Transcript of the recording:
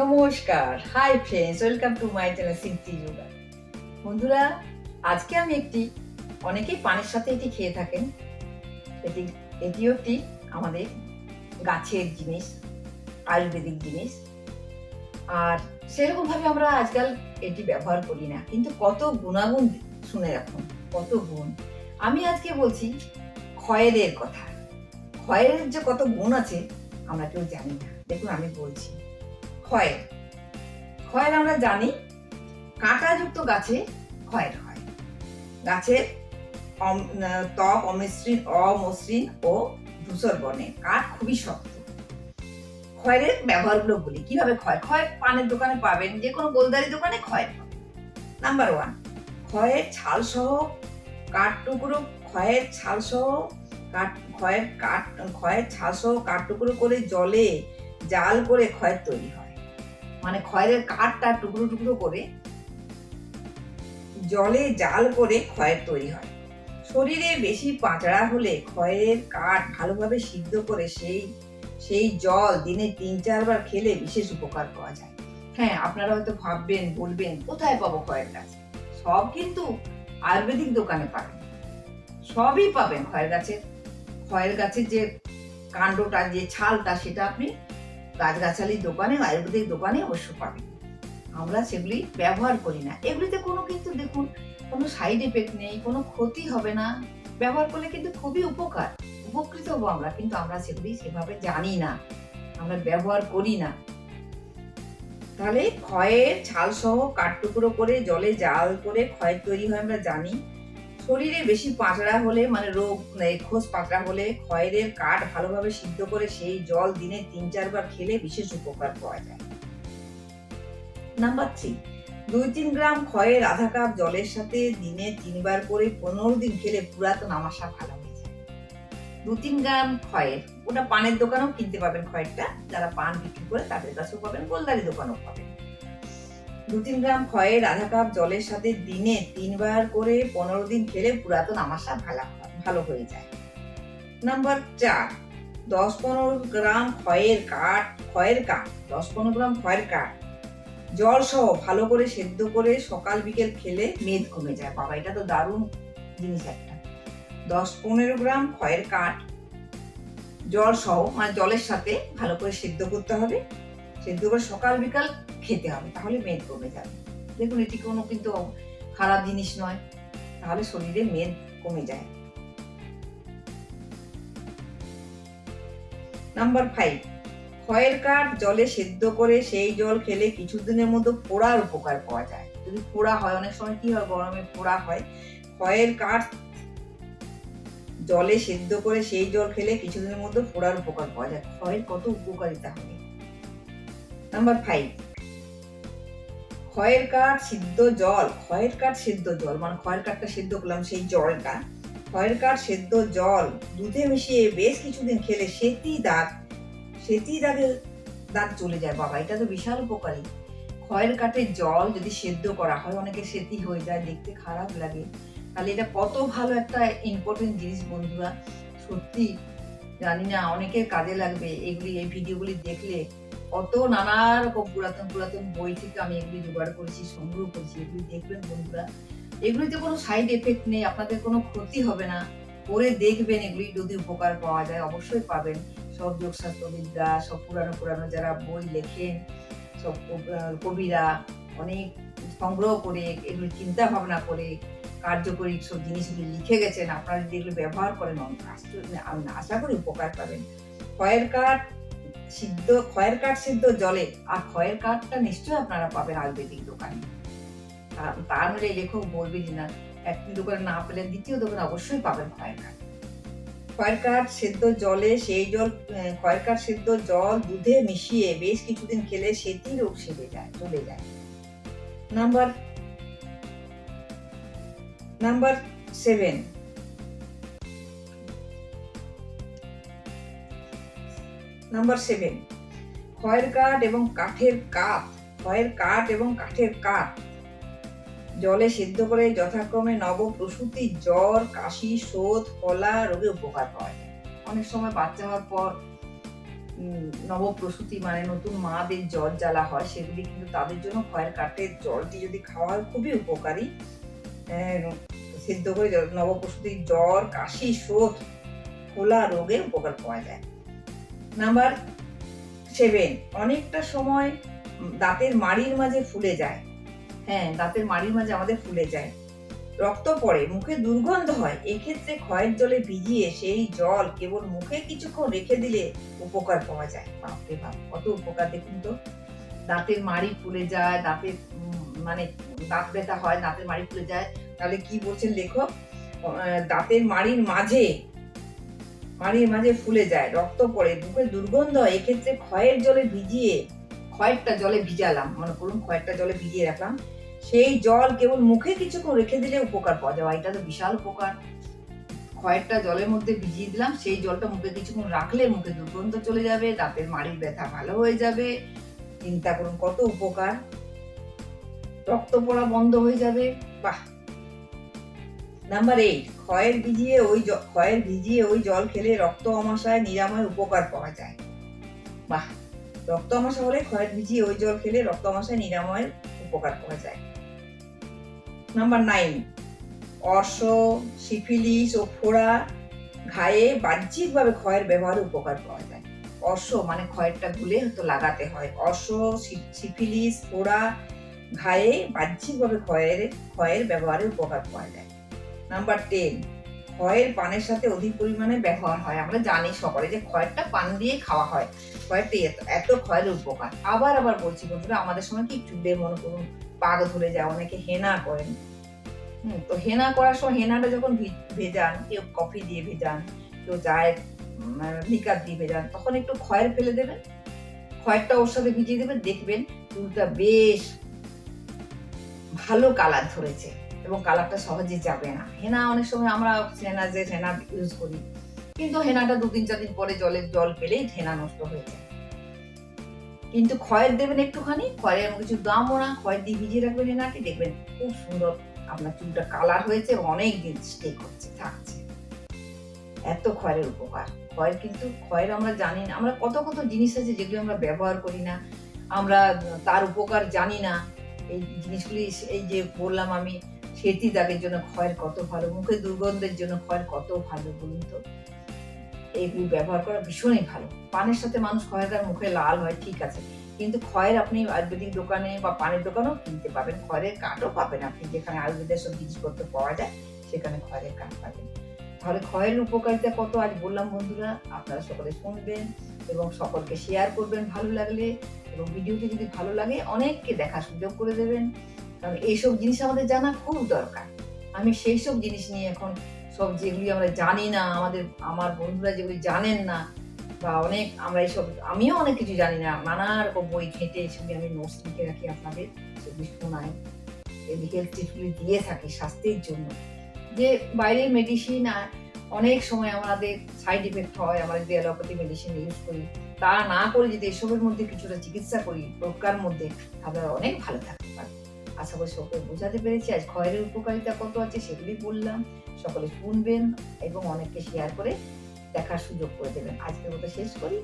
নমস্কার। Hi friends welcome to my channel Siddhi yoga বন্ধুরা, আজকে আমি একটি, অনেকেই পানের সাথে এটি খেয়ে থাকেন। এটি এটিও একটি আমাদের গাছের জিনিস, আয়ুর্বেদিক জিনিস। আর সেরকম ভাবে আমরা আজকাল এটি ব্যবহার করি না। কিন্তু কত গুণাগুণ শুনে রাখুন, কত গুণ। আমি আজকে বলছি খয়েরের কথা। খয়েরের যে কত গুণ আছে, আমরা কেউ জানি না। দেখুন, আমি বলছি। খয়ের। খয়ের আমরা জানি কাঁটাযুক্ত গাছে খয়ের হয়। গাছের ত্বক অমসৃণ অমসৃণ ও ধূসর বর্ণের। কাঠ খুবই শক্ত। খয়ের ব্যবহারগুলো বলি। কীভাবে ক্ষয় ক্ষয় পানের দোকানে পাবেন, যে কোনো গোলদারি দোকানে ক্ষয় নাম্বার ওয়ান ক্ষয়ের ছাল সহ কাঠ টুকরো ক্ষয়ের ছাল সহ কাঠ ক্ষয়ের কাঠ ক্ষয়ের ছাল সহ কাঠ টুকরো করে জলে জাল করে খয়ের তৈরি হয়। মানে খয়ের কাঠটা টুকরো টুকরো করে জলে জাল করে খয়ের তৈরি হয়। শরীরে বেশি পাঁচড়া হলে খয়ের কাঠ ভালোভাবে সিদ্ধ করে সেই সেই জল দিনে তিন চারবার খেলে বিশেষ উপকার পাওয়া যায়। হ্যাঁ আপনারা হয়তো ভাববেন, বলবেন, কোথায় পাবো খয়ের গাছ? সব কিন্তু আয়ুর্বেদিক দোকানে পাবেন। সবই পাবেন খয়ের গাছের। খয়ের গাছের যে কাণ্ডটা, যে ছালটা, সেটা আপনি গাছগাছালির দোকানে আয়ুর্বেদিক দোকানে অবশ্য পাবেন আমরা সেগুলি ব্যবহার করি না। এগুলিতে কোনো কিন্তু দেখুন, কোনো সাইড এফেক্ট নেই, কোনো ক্ষতি হবে না। ব্যবহার করলে কিন্তু খুবই উপকার, উপকৃত হব আমরা, কিন্তু আমরা সেগুলি সেভাবে জানি না, আমরা ব্যবহার করি না। তাহলে ক্ষয়ের ছাল সহ কাঠ টুকরো করে জলে জাল করে ক্ষয় তৈরি হয় আমরা জানি। শরীরে বেশি পাঁচড়া হলে মানে রোগ এই খোঁজ পাতলা হলে খয়ের কাঠ ভালোভাবে সিদ্ধ করে সেই জল দিনে তিন চারবার খেলে বিশেষ উপকার পাওয়া যায়। নাম্বার থ্রি, দুই তিন গ্রাম খয়ের আধা কাপ জলের সাথে দিনে তিনবার করে পনেরো দিন খেলে পুরাতন আমাশা ভালো হয়ে যায়। দু তিন গ্রাম খয়ের, ওটা পানের দোকানেও কিনতে পাবেন খয়েরটা, যারা পান বিক্রি করে তাদের কাছেও পাবেন, গোলদারি দোকানেও পাবেন। দু তিন গ্রাম খয়ের আধা কাপ জলের সাথে দিনে তিনবার করে পনেরো দিন খেলে পুরাতন আমাশা ভালো ভালো হয়ে যায়। নাম্বার চার, দশ পনেরো গ্রাম খয়ের কাঠ খয়ের কাঠ, দশ পনেরো গ্রাম খয়ের কাঠ। জল সহ ভালো করে সেদ্ধ করে সকাল বিকেল খেলে মেদ কমে যায়। বাবা, এটা তো দারুণ জিনিস একটা। দশ পনেরো গ্রাম খয়ের কাঠ। জল সহ মানে জলের সাথে ভালো করে সেদ্ধ করতে হবে। সেদ্ধ করে সকাল বিকাল খেতে হবে, তাহলে মেদ কমে যাবে। দেখুন, এটি কোনো কিন্তু খারাপ জিনিস নয়, তাহলে শরীরে মেদ কমে যায়। নাম্বার ফাইভ খয়ের কাঠ জলে সেদ্ধ করে সেই জল খেলে কিছুদিনের মধ্যে পোড়ার উপকার পাওয়া যায়। যদি পোড়া হয়, অনেক সময় কি হয়, গরমে পোড়া হয় খয়ের কাঠ জলে সেদ্ধ করে সেই জল খেলে কিছুদিনের মধ্যে পোড়ার উপকার পাওয়া যায়। খয়ের কত উপকারিতা হবে? নাম্বার ফাইভ খয়ের কাঠ সিদ্ধ জল, খয়ের কাঠ সিদ্ধ জল মানে খয়ের কাঠটা সিদ্ধ করলাম সেই জলটা। খয়ের কাঠ সেদ্ধ জল, দুধে মিশিয়ে বেশ কিছুদিন খেলে সেতি দাঁত সেতি দাঁতের দাঁত চলে যায়। বাবা, এটা তো বিশাল উপকারী। খয়ের কাঠের জল যদি সেদ্ধ করা হয়, অনেকে সেতি হয়ে যায়, দেখতে খারাপ লাগে। তাহলে এটা কত ভালো একটা ইম্পর্টেন্ট জিনিস বন্ধুরা। সত্যি জানি না, অনেকের কাজে লাগবে এগুলি, এই ভিডিওগুলি দেখলে। কত নানা রকম পুরাতন পুরাতন বই থেকে আমি এগুলি জোগাড় করেছি, সংগ্রহ করেছি, এগুলি দেখবেন বন্ধুরা। এগুলিতে কোনো সাইড এফেক্ট নেই, আপনাদের কোনো ক্ষতি হবে না। পরে দেখবেন এগুলি যদি উপকার পাওয়া যায়, অবশ্যই পাবেন। সব যোগশাস্ত্রবিদরা সব পুরানো পুরানো যারা বই লেখেন, সব কবিরা অনেক সংগ্রহ করে, এগুলি চিন্তা ভাবনা করে কার্যকরী সব জিনিসগুলি লিখে গেছেন, আপনারা যদি এগুলো ব্যবহার করেন আশা করি উপকার পাবেন। খয়ের কাঠ সিদ্ধ খয়ের কাঠ সিদ্ধ জলে। আর খয়ের কাঠটা নিশ্চয়ই আপনারা পাবেন আয়ুর্বেদিক দোকানে। তা- মানে লেখক বলবে যে না একটি দোকানে না পেলে দ্বিতীয় দোকানে অবশ্যই পাবেন খয়ের কাঠ। খয়ের কাঠ সেদ্ধ জলে সেই জল খয়ের কাঠ সেদ্ধ জল দুধে মিশিয়ে বেশ কিছুদিন খেলে সেটি রোগ সেরে যায়, চলে যায়। Number number seven number seven খয়ের কাঠ এবং কাঠের কাপ খয়ের কাঠ এবং কাঠের কাপ জলে সিদ্ধ করে যথাক্রমে নবপ্রসূতি জ্বর কাশি শোধ কলা রোগে উপকার যায়। অনেক সময় বাচ্চা হওয়ার পর নবপ্রসূতি মানে নতুন মাদের জ্বর জ্বালা হয় সেগুলি কিন্তু তাদের জন্য খয়ের কাঠের জলটি যদি খাওয়া হয় খুবই উপকারী। আহ, সিদ্ধ করে নবপ্রসূতির জ্বর কাশি শোথ খোলা রোগে উপকার পাওয়া যায়। নাম্বার সেভেন, অনেকটা সময় দাঁতের মাড়ির মাঝে ফুলে যায়। হ্যাঁ দাঁতের মাড়ির মাঝে আমাদের ফুলে যায়। রক্ত পড়ে, মুখে দুর্গন্ধ হয়, এক্ষেত্রে ক্ষয়ের জলে ভিজিয়ে সেই জল কেবল মুখে কিছুক্ষণ রেখে দিলে উপকার পাওয়া যায়। বাপরে বাপ, কত উপকার দেখুন তো। দাঁতের মাড়ি ফুলে যায়, দাঁতের মানে দাঁত ব্যথা হয়, দাঁতের মাড়ি ফুলে যায়। তাহলে কি বলছেন লেখক? দাঁতের মাড়ির মাঝে মাড়ির মাঝে ফুলে যায়, রক্ত পড়ে মুখে দুর্গন্ধ, এক্ষেত্রে ক্ষয়ের জলে ভিজিয়ে, ক্ষয়েরটা জলে ভিজালাম, মনে করুন ক্ষয়েরটা জলে ভিজিয়ে রাখলাম, সেই জল কেবল মুখে কিছুক্ষণ রেখে দিলে উপকার পাওয়া যাবে এটা তো বিশাল উপকার। ক্ষয়েরটা জলের মধ্যে ভিজিয়ে দিলাম, সেই জলটা মুখে কিছুক্ষণ রাখলে মুখে দুর্গন্ধ চলে যাবে, দাঁতের মাড়ির ব্যথা ভালো হয়ে যাবে। চিন্তা করুন কত উপকার। রক্ত পড়া বন্ধ হয়ে যাবে। বাহ! নাম্বার এইট ক্ষয়ের ভিজিয়ে ওই ক্ষয়ের ভিজিয়ে ওই জল খেলে রক্ত আমাশায় নিরাময় উপকার পাওয়া যায়। বাহ, রক্ত আমাশা হলে ক্ষয়ের ভিজিয়ে ওই জল খেলে রক্ত আমাশায় নিরাময়ের উপকার পাওয়া যায়। নাম্বার নাইন অর্শ, সিফিলিস ও ফোড়া ঘায়ে বাহ্যিকভাবে ক্ষয়ের ব্যবহারে উপকার পাওয়া যায়। অর্শ মানে ক্ষয়েরটা গুলে হয়তো লাগাতে হয়। অর্শ সিফিলিস, ফোড়া ঘায়ে বাহ্যিকভাবে ক্ষয়ের ক্ষয়ের ব্যবহারে উপকার পাওয়া যায়। নাম্বার টেন খয়ের পানের সাথে অধিক পরিমাণে ব্যবহার হয়। আমরা জানি সকলে যে খয়েরটা পান দিয়ে খাওয়া হয়। ক্ষয়েরটা এত এত ক্ষয়ের উপকার। আবার আবার বলছি বন্ধুরা আমাদের সময় কি চুলে মনে করুন পাগ ধরে যায় অনেকে হেনা করেন। হুম, তো হেনা করার সময় হেনাটা যখন ভেজান কেউ কফি দিয়ে ভেজান কেউ চায়ের লিকার দিয়ে ভেজান তখন একটু খয়ের ফেলে দেবেন। খয়েরটা ওর সাথে ভিজিয়ে দেবেন দেখবেন চুলটা বেশ ভালো কালার ধরেছে। এবং কালারটা সহজে যাবে না। হেনা অনেক সময় আমরা হেনা যে হেনা ইউজ করি। কিন্তু হেনাটা দু তিন চার দিন পরে জলে জল পেলেই হেনা নষ্ট হয়ে যায়। কিন্তু খয়ের দেবেন একটুখানি, খয়ের কিছু দামও না। খয়ের দিয়ে ভিজিয়ে রাখবেন হেনাটি দেখবেন খুব সুন্দর আপনার চুলটা কালার হয়েছে, অনেক দিন স্টে করছে, থাকছে। এত খয়ের উপকার। খয়ের কিন্তু, খয়ের আমরা জানি না। আমরা কত কত জিনিস আছে যেগুলো আমরা ব্যবহার করি না। আমরা তার উপকার জানি না। এই জিনিসগুলি এই যে বললাম আমি সেতি দাগের জন্য খয়ের কত ভালো মুখে দুর্গন্ধের জন্য খয়ের কত ভালো বলুন তো? এইগুলি ব্যবহার করা ভীষণই ভালো। পানের সাথে মানুষ খয়ের গায়ে মুখে লাল হয়, ঠিক আছে। কিন্তু খয়ের আপনি আয়ুর্বেদিক দোকানে বা পানের দোকানেও কিনতে পাবেন। খয়ের কাঠও পাবেন আপনি, যেখানে আয়ুর্বেদের সব জিনিসপত্র পাওয়া যায়, সেখানে খয়ের কাঠ পাবেন। তাহলে খয়ের উপকারিতা কত? আজ বললাম বন্ধুরা, আপনারা সকলে শুনবেন এবং সকলকে শেয়ার করবেন ভালো লাগলে এবং ভিডিওটি যদি ভালো লাগে, অনেককে দেখার সুযোগ করে দেবেন। কারণ এইসব জিনিস আমাদের জানা খুব দরকার। আমি সেই সব জিনিস নিয়ে এখন সব যেগুলি আমরা জানি না, আমাদের, আমার বন্ধুরা যেগুলি জানেন না, বা অনেক আমরা এইসব, আমিও অনেক কিছু জানি না। নানা রকম বই ঘেঁটে সেগুলি আমি নোটস লিখে রাখি আপনাদের, সেগুলি শোনাই এই হেলথ টিপসগুলি দিয়ে থাকি স্বাস্থ্যের জন্য। যে বাইরের মেডিসিন আর অনেক সময় আমাদের সাইড ইফেক্ট হয়, আমরা যদি অ্যালোপ্যাথি মেডিসিন ইউজ করি, তা না করে যদি এসবের মধ্যে কিছুটা চিকিৎসা করি, প্রজ্ঞার মধ্যে, তাহলে অনেক ভালো থাকতে পারি আশা করি সকলে বোঝাতে পেরেছি। আজ খয়ের উপকারিতা কত আছে সেগুলি বললাম। সকলে শুনবেন এবং অনেককে শেয়ার করে দেখার সুযোগ করে দেবেন। আজকের মতো শেষ করি।